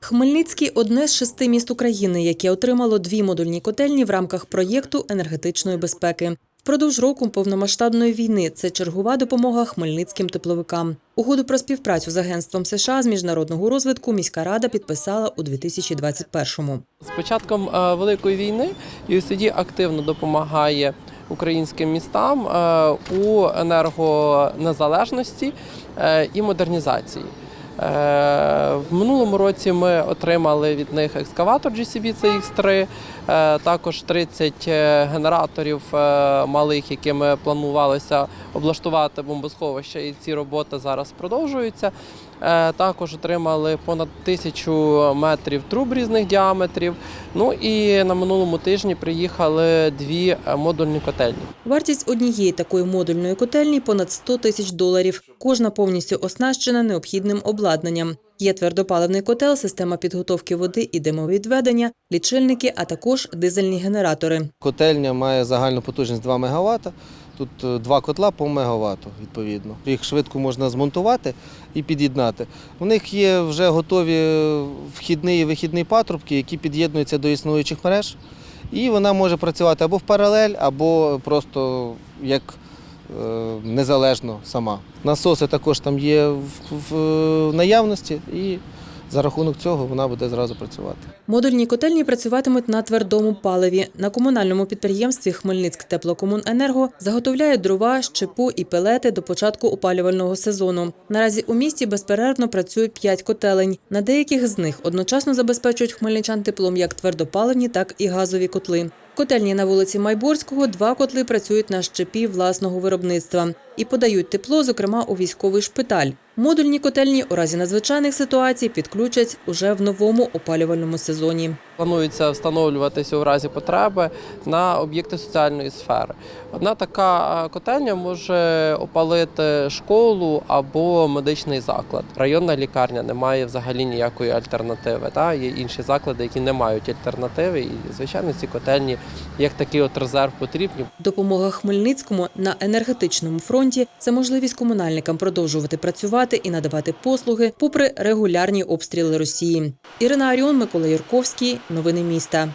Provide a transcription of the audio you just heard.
Хмельницький одне з шести міст України, яке отримало дві модульні котельні в рамках проєкту енергетичної безпеки. Впродовж року повномасштабної війни це чергова допомога хмельницьким тепловикам. Угоду про співпрацю з агентством США з міжнародного розвитку міська рада підписала у 2021-му. З початком е, великої війни USAID активно допомагає українським містам е, у енергонезалежності е, і модернізації. Е, В минулому році ми отримали від них екскаватор GCB CX3, е, також 30 генераторів е, малих, якими планувалося облаштувати бомбосховище, і ці роботи зараз продовжуються. Е, Також отримали понад тисячу метрів труб різних діаметрів. Ну і на минулому тижні приїхали дві модульні котельні. Вартість однієї такої модульної котельні понад 100 тисяч доларів. Кожна повністю оснащена необхідним обладнанням. Є твердопаливний котел, система підготовки води і димовідведення, лічильники, а також дизельні генератори. Котельня має загальну потужність 2 МВт. Тут е, два котла по мегаватту, відповідно. Їх швидко можна змонтувати і під'єднати. У них є вже готові е, вхідні і вихідні патрубки, які під'єднуються до існуючих мереж. І вона може працювати або в паралель, або просто як незалежно сама. Насоси також там є в, в наявності, і за рахунок цього вона буде зразу працювати. Модульні котельні працюватимуть на твердому паливі. На комунальному підприємстві Хмельницьк теплокомуненерго заготовляє дрова, щепу і пелети до початку опалювального сезону. Наразі у місті безперервно працюють п'ять котелень. На деяких з них одночасно забезпечують хмельничан теплом як твердопаливні, так і газові котли. Котельні на вулиці Майборського два котли працюють на щепі власного виробництва і подають тепло, зокрема у військовий шпиталь. Модульні котельні у разі надзвичайних ситуацій підключать уже в новому опалювальному сезоні. Планується встановлюватися у разі потреби на об'єкти соціальної сфери. Одна така котельня може опалити школу або медичний заклад. Районна лікарня не має взагалі ніякої альтернативи. Та є інші заклади, які не мають альтернативи, і звичайно ці котельні як такий от резерв потрібні. Допомога Хмельницькому на енергетичному фронті це можливість комунальникам продовжувати працювати і надавати послуги попри регулярні обстріли Росії. Ірина Аріон, Микола Юрковський. Новини міста.